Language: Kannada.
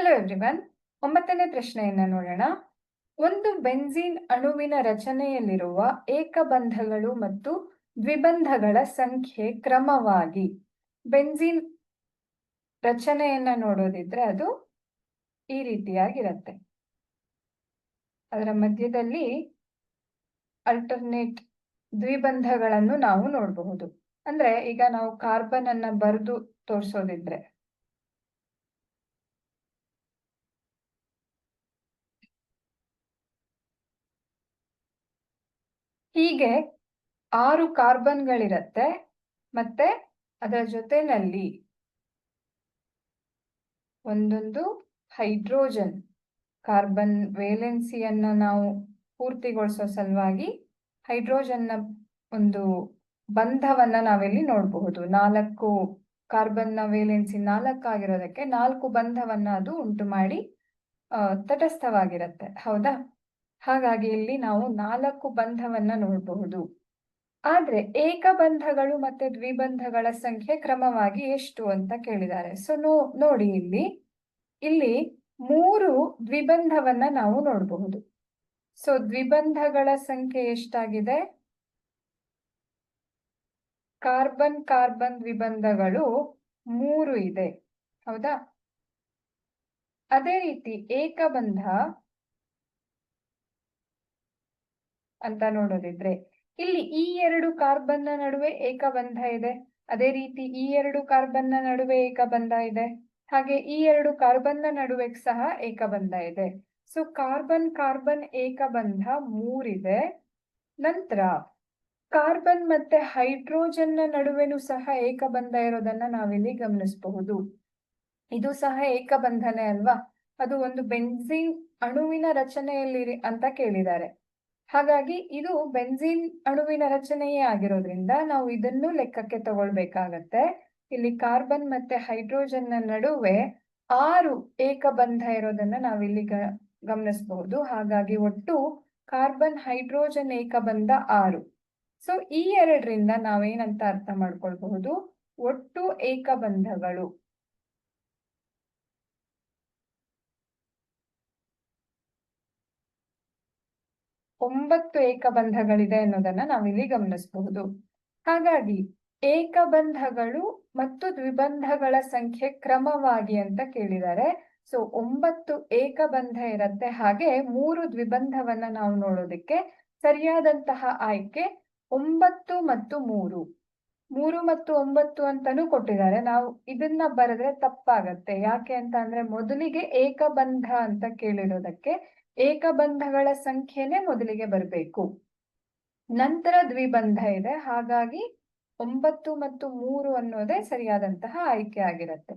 ಹಲೋ ಎವ್ರಿವನ್ ಒಂಬತ್ತನೇ ಪ್ರಶ್ನೆಯನ್ನ ನೋಡೋಣ. ಒಂದು ಬೆನ್ಝೀನ್ ಅಣುವಿನ ರಚನೆಯಲ್ಲಿರುವ ಏಕಬಂಧಗಳು ಮತ್ತು ದ್ವಿಬಂಧಗಳ ಸಂಖ್ಯೆ ಕ್ರಮವಾಗಿ ಬೆನ್ಝೀನ್ ರಚನೆಯನ್ನ ನೋಡೋದಿದ್ರೆ ಅದು ಈ ರೀತಿಯಾಗಿರುತ್ತೆ. ಅದರ ಮಧ್ಯದಲ್ಲಿ ಅಲ್ಟರ್ನೇಟ್ ದ್ವಿಬಂಧಗಳನ್ನು ನಾವು ನೋಡಬಹುದು. ಅಂದ್ರೆ ಈಗ ನಾವು ಕಾರ್ಬನ್ ಅನ್ನ ಬರೆದು ತೋರಿಸೋದಿದ್ರೆ ಹೀಗೆ ಆರು ಕಾರ್ಬನ್ಗಳಿರತ್ತೆ ಮತ್ತೆ ಅದರ ಜೊತೆನಲ್ಲಿ ಒಂದೊಂದು ಹೈಡ್ರೋಜನ್, ಕಾರ್ಬನ್ ವೇಲೆನ್ಸಿಯನ್ನ ನಾವು ಪೂರ್ತಿಗೊಳಿಸೋ ಸಲುವಾಗಿ ಹೈಡ್ರೋಜನ್ನ ಒಂದು ಬಂಧವನ್ನ ನಾವಿಲ್ಲಿ ನೋಡಬಹುದು. ನಾಲ್ಕು ಕಾರ್ಬನ್ನ ವೇಲೆನ್ಸಿ ನಾಲ್ಕಾಗಿರೋದಕ್ಕೆ ನಾಲ್ಕು ಬಂಧವನ್ನ ಅದು ಉಂಟು ಮಾಡಿ ತಟಸ್ಥವಾಗಿರತ್ತೆ. ಹೌದಾ? ಹಾಗಾಗಿ ಇಲ್ಲಿ ನಾವು ನಾಲ್ಕು ಬಂಧವನ್ನ ನೋಡಬಹುದು. ಆದ್ರೆ ಏಕಬಂಧಗಳು ಮತ್ತೆ ದ್ವಿಬಂಧಗಳ ಸಂಖ್ಯೆ ಕ್ರಮವಾಗಿ ಎಷ್ಟು ಅಂತ ಕೇಳಿದ್ದಾರೆ. ಸೊ ನೋ, ನೋಡಿ ಇಲ್ಲಿ. ಇಲ್ಲಿ ಮೂರು ದ್ವಿಬಂಧವನ್ನ ನಾವು ನೋಡಬಹುದು. ಸೊ ದ್ವಿಬಂಧಗಳ ಸಂಖ್ಯೆ ಎಷ್ಟಾಗಿದೆ? ಕಾರ್ಬನ್ ಕಾರ್ಬನ್ ದ್ವಿಬಂಧಗಳು ಮೂರು ಇದೆ. ಹೌದಾ? ಅದೇ ರೀತಿ ಏಕಬಂಧ ಅಂತ ನೋಡೋದಿದ್ರೆ. ಇಲ್ಲಿ ಈ ಎರಡು ಕಾರ್ಬನ್ನ ನಡುವೆ ಏಕಬಂಧ ಇದೆ. ಅದೇ ರೀತಿ ಈ ಎರಡು ಕಾರ್ಬನ್ನ ನಡುವೆ ಏಕಬಂಧ ಇದೆ. ಹಾಗೆ ಈ ಎರಡು ಕಾರ್ಬನ್ ನಡುವೆ ಸಹ ಏಕಬಂಧ ಇದೆ. ಸೊ ಕಾರ್ಬನ್ ಕಾರ್ಬನ್ ಏಕಬಂಧ ಮೂರಿದೆ. ನಂತರ ಕಾರ್ಬನ್ ಮತ್ತೆ ಹೈಡ್ರೋಜನ್ನ ನಡುವೆನೂ ಸಹ ಏಕಬಂಧ ಇರೋದನ್ನ ನಾವಿಲ್ಲಿ ಗಮನಿಸಬಹುದು. ಇದು ಸಹ ಏಕಬಂಧನೆ ಅಲ್ವಾ? ಅದು ಒಂದು ಬೆನ್ಝೀನ್ ಅಣುವಿನ ರಚನೆಯಲ್ಲಿ ಅಂತ ಕೇಳಿದ್ದಾರೆ. ಹಾಗಾಗಿ ಇದು ಬೆನ್ಝೀನ್ ಅಣುವಿನ ರಚನೆಯೇ ಆಗಿರೋದ್ರಿಂದ ನಾವು ಇದನ್ನು ಲೆಕ್ಕಕ್ಕೆ ತಗೊಳ್ಬೇಕಾಗತ್ತೆ. ಇಲ್ಲಿ ಕಾರ್ಬನ್ ಮತ್ತೆ ಹೈಡ್ರೋಜನ್ನ ನಡುವೆ ಆರು ಏಕಬಂಧ ಇರೋದನ್ನ ನಾವಿಲ್ಲಿ ಗಮನಿಸಬಹುದು ಹಾಗಾಗಿ ಒಟ್ಟು ಕಾರ್ಬನ್ ಹೈಡ್ರೋಜನ್ ಏಕಬಂಧ ಆರು. ಸೊ, ಈ ಎರಡರಿಂದ ನಾವೇನಂತ ಅರ್ಥ ಮಾಡ್ಕೊಳ್ಬಹುದು? ಒಟ್ಟು ಏಕಬಂಧಗಳು. ಒಂಬತ್ತು ಏಕಬಂಧಗಳಿದೆ ಅನ್ನೋದನ್ನ ನಾವಿಲ್ಲಿ ಗಮನಿಸಬಹುದು. ಹಾಗಾಗಿ ಏಕಬಂಧಗಳು ಮತ್ತು ದ್ವಿಬಂಧಗಳ ಸಂಖ್ಯೆ ಕ್ರಮವಾಗಿ ಅಂತ ಕೇಳಿದ್ದಾರೆ. ಸೊ ಒಂಬತ್ತು ಏಕಬಂಧ ಇರತ್ತೆ. ಹಾಗೆ ಮೂರು ದ್ವಿಬಂಧವನ್ನ ನಾವು ನೋಡೋದಕ್ಕೆ ಸರಿಯಾದಂತಹ ಆಯ್ಕೆ ಒಂಬತ್ತು ಮತ್ತು ಮೂರು. ಮೂರು ಮತ್ತು ಒಂಬತ್ತು ಅಂತಾನೂ ಕೊಟ್ಟಿದ್ದಾರೆ. ನಾವು ಇದನ್ನ ಬರೆದ್ರೆ ತಪ್ಪಾಗತ್ತೆ. ಯಾಕೆ ಅಂತ ಅಂದ್ರೆ ಮೊದಲಿಗೆ ಏಕಬಂಧ ಅಂತ ಕೇಳಿರೋದಕ್ಕೆ ಏಕಬಂಧಗಳ ಸಂಖ್ಯೆನೆ ಮೊದಲಿಗೆ ಬರಬೇಕು. ನಂತರ ದ್ವಿಬಂಧ ಇದೆ. ಹಾಗಾಗಿ ಒಂಬತ್ತು ಮತ್ತು ಮೂರು ಅನ್ನೋದೇ ಸರಿಯಾದಂತಹ ಆಯ್ಕೆ ಆಗಿರುತ್ತೆ.